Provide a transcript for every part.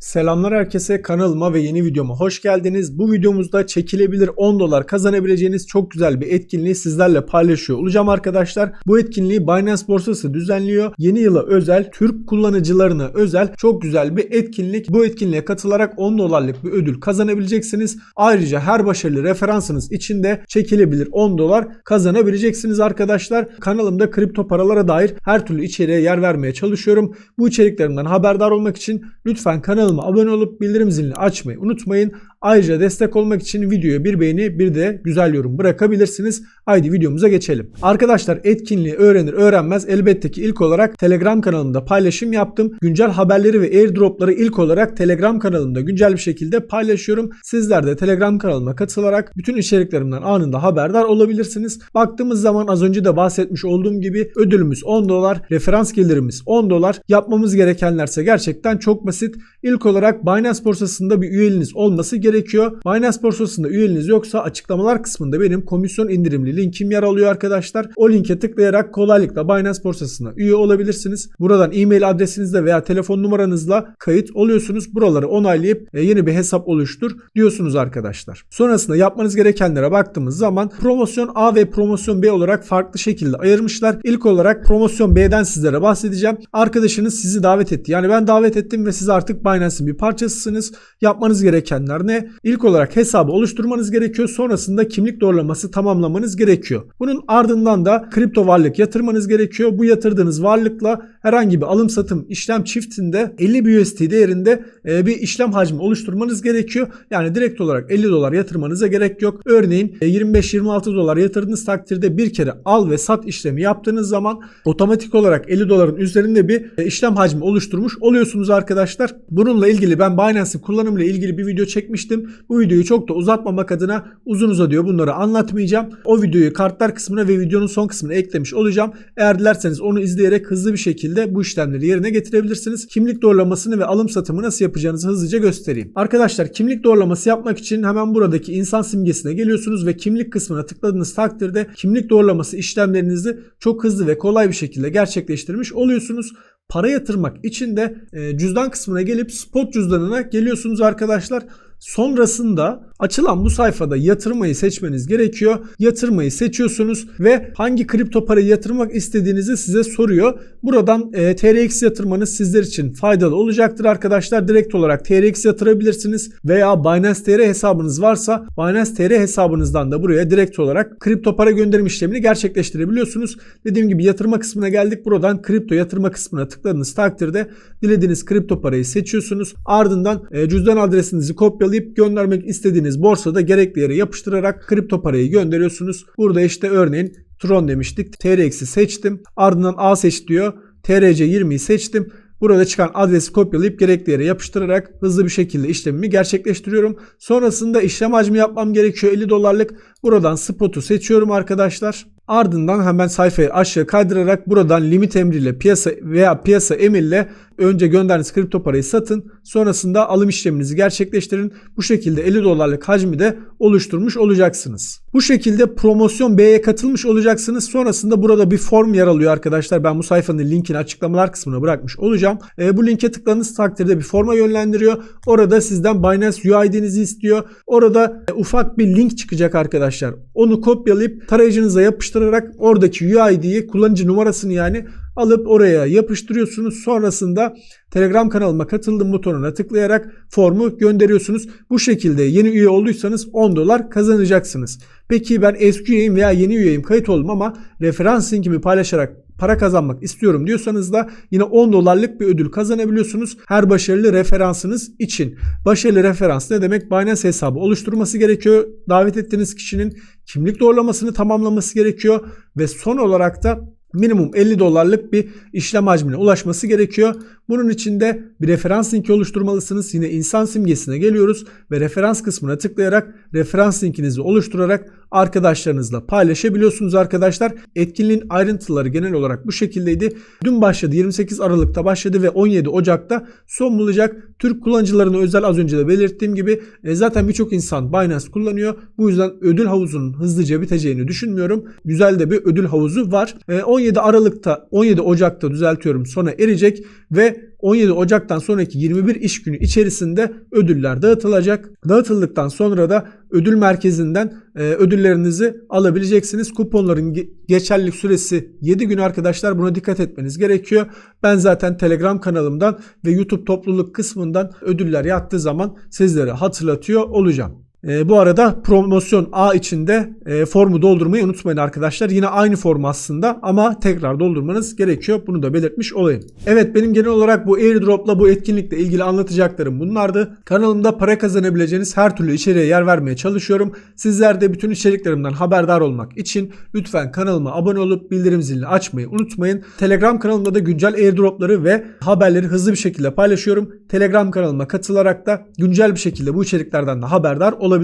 Selamlar herkese kanalıma ve yeni videoma hoş geldiniz. Bu videomuzda çekilebilir 10 dolar kazanabileceğiniz çok güzel bir etkinliği sizlerle paylaşıyor olacağım arkadaşlar. Bu etkinliği Binance borsası düzenliyor. Yeni yıla özel Türk kullanıcılarına özel çok güzel bir etkinlik. Bu etkinliğe katılarak 10 dolarlık bir ödül kazanabileceksiniz. Ayrıca her başarılı referansınız içinde çekilebilir 10 dolar kazanabileceksiniz arkadaşlar. Kanalımda kripto paralara dair her türlü içeriğe yer vermeye çalışıyorum. Bu içeriklerimden haberdar olmak için lütfen kanalıma abone olup bildirim zilini açmayı unutmayın. Ayrıca destek olmak için videoya bir beğeni bir de güzel yorum bırakabilirsiniz. Haydi videomuza geçelim. Arkadaşlar etkinliği öğrenir öğrenmez elbette ki ilk olarak Telegram kanalımda paylaşım yaptım. Güncel haberleri ve airdropları ilk olarak Telegram kanalımda güncel bir şekilde paylaşıyorum. Sizler de Telegram kanalıma katılarak bütün içeriklerimden anında haberdar olabilirsiniz. Baktığımız zaman az önce de bahsetmiş olduğum gibi ödülümüz 10 dolar, referans gelirimiz 10 dolar. Yapmamız gerekenlerse gerçekten çok basit. İlk olarak Binance borsasında bir üyeliğiniz olması gerekiyor. Binance borsasında üyeliğiniz yoksa açıklamalar kısmında benim komisyon indirimli linkim yer alıyor arkadaşlar. O linke tıklayarak kolaylıkla Binance borsasına üye olabilirsiniz. Buradan e-mail adresinizle veya telefon numaranızla kayıt oluyorsunuz. Buraları onaylayıp e, yeni bir hesap oluştur diyorsunuz arkadaşlar. Sonrasında yapmanız gerekenlere baktığımız zaman promosyon A ve promosyon B olarak farklı şekilde ayırmışlar. İlk olarak promosyon B'den sizlere bahsedeceğim. Arkadaşınız sizi davet etti. Yani ben davet ettim ve siz artık Binance'in bir parçasısınız. Yapmanız gerekenler ne? İlk olarak hesabı oluşturmanız gerekiyor. Sonrasında kimlik doğrulaması tamamlamanız gerekiyor. Bunun ardından da kripto varlık yatırmanız gerekiyor. Bu yatırdığınız varlıkla herhangi bir alım satım işlem çiftinde 50 BUSD değerinde e, bir işlem hacmi oluşturmanız gerekiyor. Yani direkt olarak 50 dolar yatırmanıza gerek yok. Örneğin e, 25-26 dolar yatırdığınız takdirde bir kere al ve sat işlemi yaptığınız zaman otomatik olarak 50 doların üzerinde bir e, işlem hacmi oluşturmuş oluyorsunuz arkadaşlar. Bununla ilgili ben Binance'in kullanımıyla ilgili bir video çekmiştim. Bu videoyu çok da uzatmamak adına uzun uzatıyor bunları anlatmayacağım. O videoyu kartlar kısmına ve videonun son kısmına eklemiş olacağım. Eğer dilerseniz onu izleyerek hızlı bir şekilde bu işlemleri yerine getirebilirsiniz. Kimlik doğrulamasını ve alım satımı nasıl yapacağınızı hızlıca göstereyim. Arkadaşlar kimlik doğrulaması yapmak için hemen buradaki insan simgesine geliyorsunuz ve kimlik kısmına tıkladığınız takdirde kimlik doğrulaması işlemlerinizi çok hızlı ve kolay bir şekilde gerçekleştirmiş oluyorsunuz. Para yatırmak için de e, cüzdan kısmına gelip spot cüzdanına geliyorsunuz arkadaşlar. Sonrasında açılan bu sayfada yatırmayı seçmeniz gerekiyor. Yatırmayı seçiyorsunuz ve hangi kripto parayı yatırmak istediğinizi size soruyor. Buradan e, TRX yatırmanız sizler için faydalı olacaktır arkadaşlar. Direkt olarak TRX yatırabilirsiniz veya Binance TR hesabınız varsa Binance TR hesabınızdan da buraya direkt olarak kripto para gönderim işlemini gerçekleştirebiliyorsunuz. Dediğim gibi yatırma kısmına geldik. Buradan kripto yatırma kısmına tıkladığınız takdirde dilediğiniz kripto parayı seçiyorsunuz. Ardından e, cüzdan adresinizi kopyalayıp göndermek istediğiniz borsada gerekli yere yapıştırarak kripto parayı gönderiyorsunuz. Burada işte örneğin Tron demiştik. TRX'i seçtim. Ardından A seç diyor. TRC20'yi seçtim. Burada çıkan adresi kopyalayıp gerekli yere yapıştırarak hızlı bir şekilde işlemimi gerçekleştiriyorum. Sonrasında işlem hacmi yapmam gerekiyor 50 dolarlık. Buradan spot'u seçiyorum arkadaşlar. Ardından hemen sayfayı aşağı kaydırarak buradan limit emriyle piyasa veya piyasa emirle önce gönderdiğiniz kripto parayı satın. Sonrasında alım işleminizi gerçekleştirin. Bu şekilde 50 dolarlık hacmi de oluşturmuş olacaksınız. Bu şekilde promosyon B'ye katılmış olacaksınız. Sonrasında burada bir form yer alıyor arkadaşlar. Ben bu sayfanın linkini açıklamalar kısmına bırakmış olacağım. E, bu linke tıkladığınız takdirde bir forma yönlendiriyor. Orada sizden Binance UID'nizi istiyor. Orada e, ufak bir link çıkacak arkadaşlar. Onu kopyalayıp tarayıcınıza yapıştırarak oradaki UID'yi kullanıcı numarasını yani alıp oraya yapıştırıyorsunuz. Sonrasında Telegram kanalıma katıldım butonuna tıklayarak formu gönderiyorsunuz. Bu şekilde yeni üye olduysanız 10 dolar kazanacaksınız. Peki ben eski üyeyim veya yeni üyeyim kayıt oldum ama referans linkimi paylaşarak para kazanmak istiyorum diyorsanız da yine 10 dolarlık bir ödül kazanabiliyorsunuz her başarılı referansınız için. Başarılı referans ne demek? Binance hesabı oluşturması gerekiyor. Davet ettiğiniz kişinin kimlik doğrulamasını tamamlaması gerekiyor ve son olarak da minimum 50 dolarlık bir işlem hacmine ulaşması gerekiyor. Bunun için de bir referans linki oluşturmalısınız. Yine insan simgesine geliyoruz ve referans kısmına tıklayarak referans linkinizi oluşturarak arkadaşlarınızla paylaşabiliyorsunuz arkadaşlar. Etkinliğin ayrıntıları genel olarak bu şekildeydi. Dün başladı 28 Aralık'ta başladı ve 17 Ocak'ta son bulacak. Türk kullanıcılarına özel az önce de belirttiğim gibi e, zaten birçok insan Binance kullanıyor. Bu yüzden ödül havuzunun hızlıca biteceğini düşünmüyorum. Güzel de bir ödül havuzu var. E, 17 Aralık'ta 17 Ocak'ta düzeltiyorum sona erecek ve 17 Ocak'tan sonraki 21 iş günü içerisinde ödüller dağıtılacak. Dağıtıldıktan sonra da ödül merkezinden e, ödüllerinizi alabileceksiniz. Kuponların ge- geçerlilik süresi 7 gün arkadaşlar. Buna dikkat etmeniz gerekiyor. Ben zaten Telegram kanalımdan ve YouTube topluluk kısmından ödüller yattığı zaman sizlere hatırlatıyor olacağım. E, bu arada promosyon A içinde e, formu doldurmayı unutmayın arkadaşlar. Yine aynı form aslında ama tekrar doldurmanız gerekiyor. Bunu da belirtmiş olayım. Evet benim genel olarak bu airdropla bu etkinlikle ilgili anlatacaklarım bunlardı. Kanalımda para kazanabileceğiniz her türlü içeriğe yer vermeye çalışıyorum. Sizler de bütün içeriklerimden haberdar olmak için lütfen kanalıma abone olup bildirim zilini açmayı unutmayın. Telegram kanalımda da güncel airdropları ve haberleri hızlı bir şekilde paylaşıyorum. Telegram kanalıma katılarak da güncel bir şekilde bu içeriklerden de haberdar olabilirsiniz.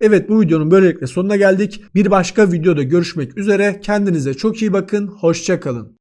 Evet bu videonun böylelikle sonuna geldik. Bir başka videoda görüşmek üzere. Kendinize çok iyi bakın. Hoşçakalın.